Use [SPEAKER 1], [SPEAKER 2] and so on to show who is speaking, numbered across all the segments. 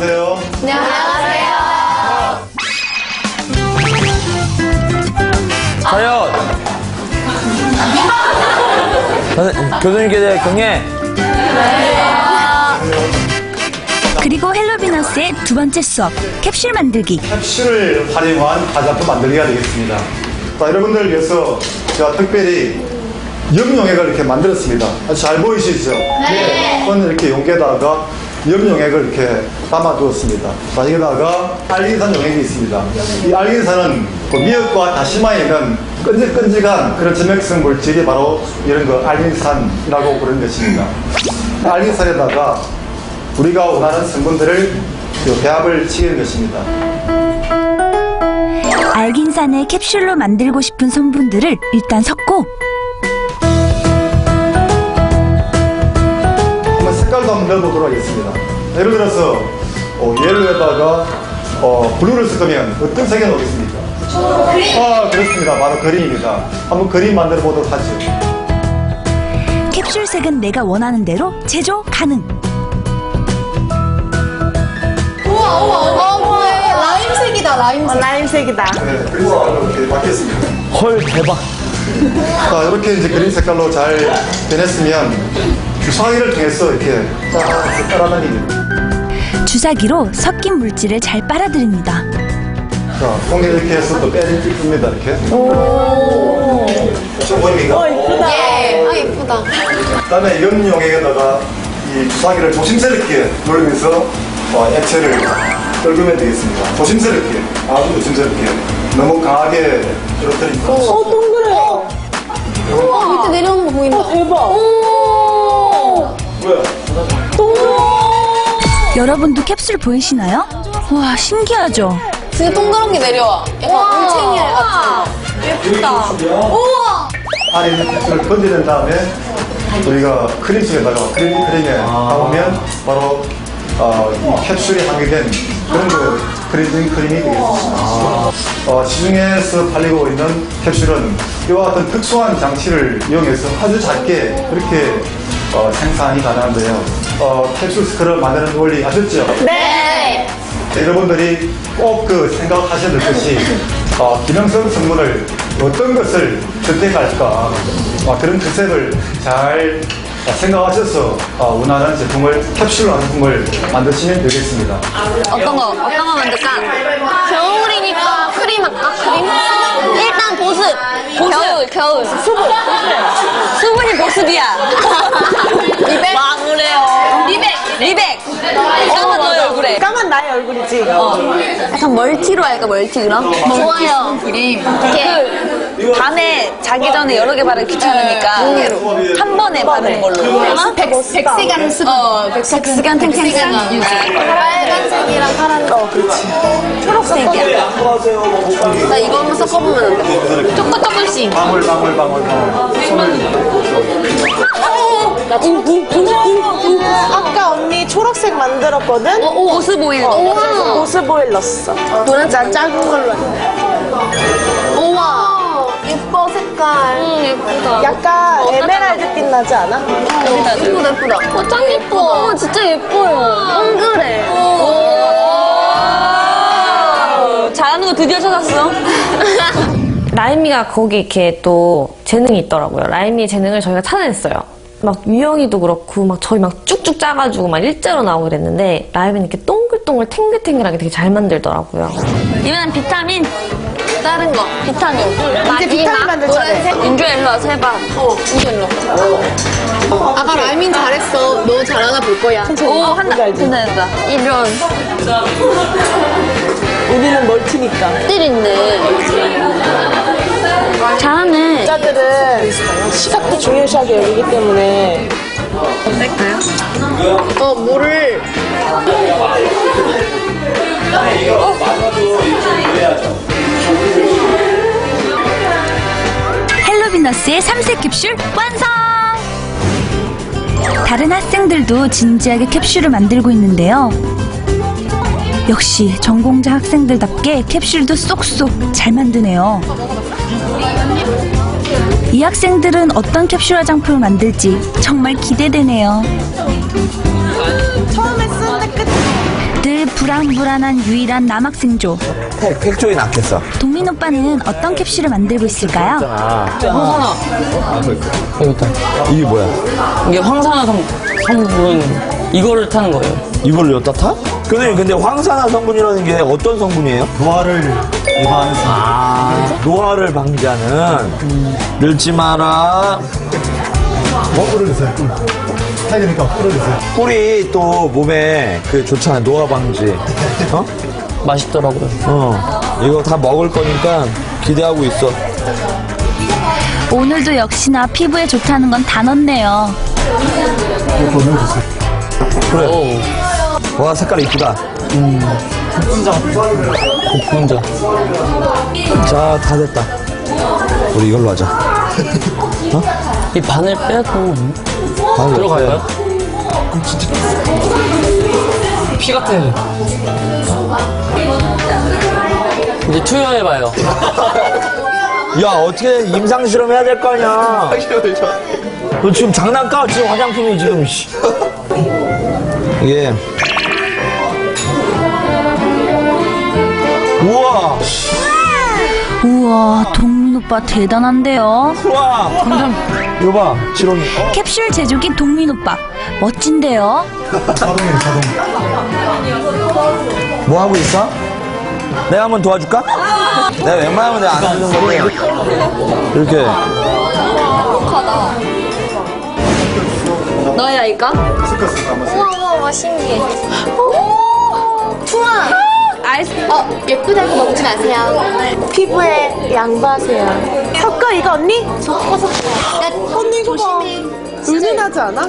[SPEAKER 1] 안녕하세요.
[SPEAKER 2] 과연 선생- 교수님께 경례
[SPEAKER 3] 그리고 헬로비너스의 두 번째 수업 캡슐 만들기
[SPEAKER 1] 캡슐을 활용한 화장품 만들기가 되겠습니다. 자, 여러분들을 위해서 제가 특별히 염용액을 이렇게 만들었습니다. 아주 잘 보이시죠? 네. 저는 이렇게 용기에다가 염용액을 이렇게 담아두었습니다. 자, 여기다가 알긴산 용액이 있습니다. 이 알긴산은 그 미역과 다시마에 있는 끈질끈질한 그런 점액성 물질이 바로 이런 거 알긴산이라고 부르는 것입니다. 알긴산에다가 우리가 원하는 성분들을 그 배합을 시키는 것입니다.
[SPEAKER 3] 알긴산의 캡슐로 만들고 싶은 성분들을 일단 섞고
[SPEAKER 1] 한번 색깔도 한번 넣어보도록 하겠습니다. 예를 들어서 어, 옐로에다가 어, 블루를 섞으면 어떤 색이 나오겠습니까? 아 그렇습니다. 바로 그린입니다. 한번 그린 만들어 보도록 하죠.
[SPEAKER 3] 캡슐 색은 내가 원하는 대로 제조 가능
[SPEAKER 4] 우와 우와 우와 뭐야 라임색이다 라임색
[SPEAKER 5] 라임색이다.
[SPEAKER 1] 네, 그린 색깔로 이렇게 바뀌었습니다.
[SPEAKER 2] 헐 대박
[SPEAKER 1] 자 이렇게 이제 그린 색깔로 잘 변했으면 주사위를 통해서 이렇게 쫙 깔아다닙니다.
[SPEAKER 3] 주사기로 섞인 물질을 잘 빨아들입니다
[SPEAKER 1] 자, 공에 이렇게 해서 또 빼는 이쁩니다. 이렇게. 오. 좀 보입니까?
[SPEAKER 4] 예. 아 예쁘다
[SPEAKER 1] 그다음에 염용액에다가 이 주사기를 조심스럽게 돌리면서 어, 액체를 떨구면 되겠습니다. 조심스럽게, 아주 조심스럽게. 너무 강하게 떨어뜨리면
[SPEAKER 5] 어, 동그래요.
[SPEAKER 4] 우와 밑에 내려오는 거 보인다
[SPEAKER 5] 대박.
[SPEAKER 4] 오
[SPEAKER 3] 여러분도 캡슐 보이시나요? 와 신기하죠?
[SPEAKER 4] 진짜 동그란 게 내려와. 약간 울챙이 같은 예쁘다. 우와.
[SPEAKER 1] 안에 있는 액체를 건져낸 다음에 우리가 크림 속에다가 크림, 크림에 담으면 바로 어, 이 캡슐이 함유된 그런 그 크림 크림이 되겠습니다. 어, 시중에서 팔리고 있는 캡슐은 이와 같은 특수한 장치를 이용해서 아주 작게 그렇게 어, 생산이 가능한데요. 어, 캡슐 스크럽 만드는 원리 아셨죠?
[SPEAKER 4] 네
[SPEAKER 1] 여러분들이 꼭 그 생각하셔야 될 것이 어, 기능성 성분을 어떤 것을 선택할까 어, 그런 컨셉을 잘 생각하셔서 어, 원하는 제품을 캡슐 제품을 만드시면 되겠습니다.
[SPEAKER 4] 어떤 거 어떤 거 만들까 겨울이니까 크림 할까 크림 일단 보습 겨울 겨울. 수분. 수분이 보습이야. 리백. 와 그래요 리백 리백. 까만 너의 얼굴에.
[SPEAKER 5] 까만 나의 얼굴이지.
[SPEAKER 4] 약간 멀티로 할까 멀티 그럼? 좋아요. 그림 이렇게
[SPEAKER 6] 밤에 자기 전에 여러 개 바르기 귀찮으니까 한 번에 바르는 걸로.
[SPEAKER 4] 백, 백시간 수분. 어 백시간 탱탱한 빨간색이랑 파란색. 어 그렇지. 초록색이야. 나 이거 한번 섞어보면 안 돼? 조금 조금씩.
[SPEAKER 1] 방울 방울 방울 방울.
[SPEAKER 5] 아까 언니 초록색 만들었거든?
[SPEAKER 4] 보습 오일
[SPEAKER 5] 그래서 보습오일 넣었어. 노란자 작은 걸로.
[SPEAKER 4] 우와
[SPEAKER 5] 약간 에메랄드빛 나지 않아?
[SPEAKER 4] 예쁘다 예쁘다 어 짱 예뻐 어, 진짜 예뻐요 동그래
[SPEAKER 6] 잘하는 거 드디어 찾았어.
[SPEAKER 7] 라임이가 거기 이렇게 또 재능이 있더라고요. 라임이 재능을 저희가 찾아냈어요. 막 유영이도 그렇고 막 저희 막 쭉쭉 짜가지고 막 일자로 나오고 그랬는데 라임은 이렇게 동글동글 탱글탱글하게 되게 잘 만들더라고요.
[SPEAKER 6] 이번엔 비타민.
[SPEAKER 4] 다른 거 비타민
[SPEAKER 5] 이제 비타민 만들 차례.
[SPEAKER 6] 윤주 일로 와서 해봐.
[SPEAKER 4] 어 이걸로 아까 라이민 잘했어 너 잘하나 볼 거야
[SPEAKER 6] 오, 한다.
[SPEAKER 5] 뭔지 알지?
[SPEAKER 6] 된다, 된다.
[SPEAKER 4] 이런
[SPEAKER 5] 우리는 멀티니까.
[SPEAKER 4] 뜰인데 잘하네
[SPEAKER 5] 여자들은 시각도 중요시하게 여기기 때문에
[SPEAKER 4] 어 물을
[SPEAKER 3] 헬로비너스의 삼색 캡슐 완성! 다른 학생들도 진지하게 캡슐을 만들고 있는데요. 역시 전공자 학생들답게 캡슐도 쏙쏙 잘 만드네요. 이 학생들은 어떤 캡슐 화장품을 만들지 정말 기대되네요.
[SPEAKER 5] 처음에 쓴
[SPEAKER 3] 늘 불안불안한 유일한 남학생조.
[SPEAKER 2] 팩, 팩 쪽이 낫겠어.
[SPEAKER 3] 동민 오빠는 어떤 캡슐을 만들고 있을까요?
[SPEAKER 2] 아, 이게 뭐야?
[SPEAKER 8] 이게 황산화 성, 성분 이거를 타는 거예요.
[SPEAKER 2] 이걸로 여기다 타? 교수님, 근데 황산화 성분이라는 게 어떤 성분이에요?
[SPEAKER 1] 노화를 예방하겠습니다.
[SPEAKER 2] 아, 노화를 방지하는. 늙지 마라.
[SPEAKER 1] 뭐 끓여주세요. 꿀. 타이니까 끓여주세요.
[SPEAKER 2] 꿀이 또 몸에 그 좋잖아. 노화 방지. 어?
[SPEAKER 8] 맛있더라고요.
[SPEAKER 2] 어. 이거 다 먹을 거니까 기대하고 있어.
[SPEAKER 3] 오늘도 역시나 피부에 좋다는 건다 넣네요.
[SPEAKER 2] 그래. 와, 색깔 이쁘다.
[SPEAKER 8] 복분자.
[SPEAKER 2] 자, 다 됐다. 우리 이걸로 하자.
[SPEAKER 8] 이 바늘 빼고
[SPEAKER 2] 아,
[SPEAKER 8] 들어갈까요? 피 같아. 이제 투여해봐요.
[SPEAKER 2] 야, 어떻게 임상 실험 해야 될 거 아니야? 너 지금 장난까? 지금 화장품이 지금, 씨. 이게. 우와!
[SPEAKER 3] 우와, 동민 오빠 대단한데요.
[SPEAKER 2] 우와! 이거 봐, 지렁이. 어?
[SPEAKER 3] 캡슐 제조기 동민 오빠. 멋진데요.
[SPEAKER 1] 자동이에요, 자동.
[SPEAKER 2] 뭐 하고 있어? 내가 한번 도와줄까? 내가 웬만하면 내가 안 하는 건데. 이렇게.
[SPEAKER 4] 너야 이거? 우와 우와 신기해. 오 투아. 아이스. 어 예쁘다고 먹지 마세요.
[SPEAKER 5] 피부에 양보하세요. 섞어 이거 언니? 섞어 섞어. 언니 이거 봐. 은은하지 않아?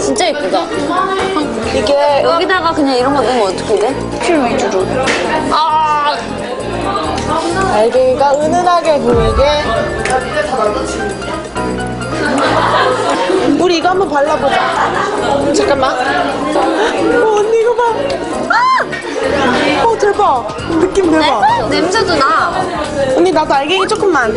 [SPEAKER 4] 진짜 예쁘다.
[SPEAKER 5] 이게
[SPEAKER 4] 여기다가 그냥 이런 거 넣으면 어떻게 돼? 필 위주로. 아
[SPEAKER 5] 알갱이가 은은하게 보이게. 우리 이거 한번 발라보자. 잠깐만. 느낌 대박.
[SPEAKER 4] 냄새도 나.
[SPEAKER 5] 언니 나도 알갱이 조금만.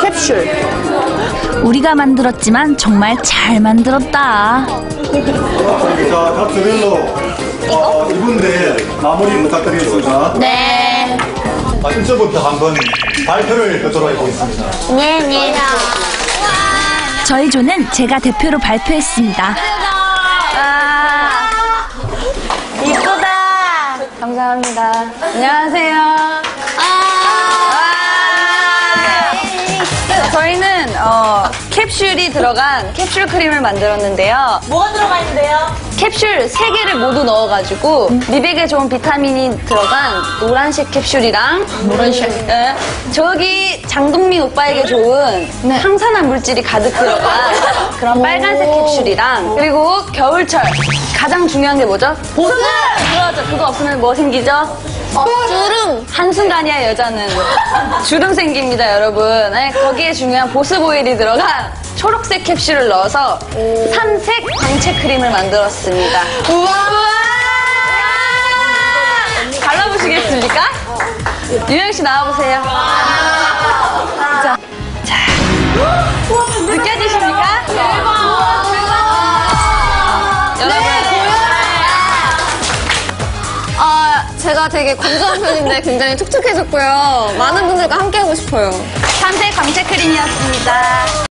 [SPEAKER 5] 캡슐.
[SPEAKER 3] 우리가 만들었지만 정말 잘 만들었다.
[SPEAKER 1] 자, 각별로 어, 이분들 마무리 부탁드리겠습니다.
[SPEAKER 4] 네.
[SPEAKER 1] 아, 1절부터 한번 발표를 하도록 하겠습니다.
[SPEAKER 4] 네 네.
[SPEAKER 3] 저희 조는 제가 대표로
[SPEAKER 6] 발표했습니다. 감사합니다. 안녕하세요. 아. 저희는 어, 캡슐이 들어간 캡슐 크림을 만들었는데요.
[SPEAKER 5] 뭐가 들어가 있는데요?
[SPEAKER 6] 캡슐 3개를 모두 넣어가지고 미백에 좋은 비타민이 들어간 노란색 캡슐이랑 노란색 네. 저기 장동민 오빠에게 좋은 항산화 물질이 가득 들어간 그런 빨간색 캡슐이랑 그리고 겨울철 가장 중요한 게 뭐죠? 보습! 그거죠. 그거 없으면 뭐 생기죠?
[SPEAKER 4] 어, 주름.
[SPEAKER 6] 한순간이야 여자는 주름 생깁니다 여러분 네, 거기에 중요한 보습 오일이 들어간 초록색 캡슐을 넣어서 삼색 광채 크림을 만들었습니다 우와 발라보시겠습니까? 유영 씨 나와보세요 자, 자. 느껴지십니까? 여러분
[SPEAKER 4] 아 제가 되게 건조한 편인데 굉장히 촉촉해졌고요. 많은 분들과 함께 하고 싶어요.
[SPEAKER 6] 삼색 광채 크림이었습니다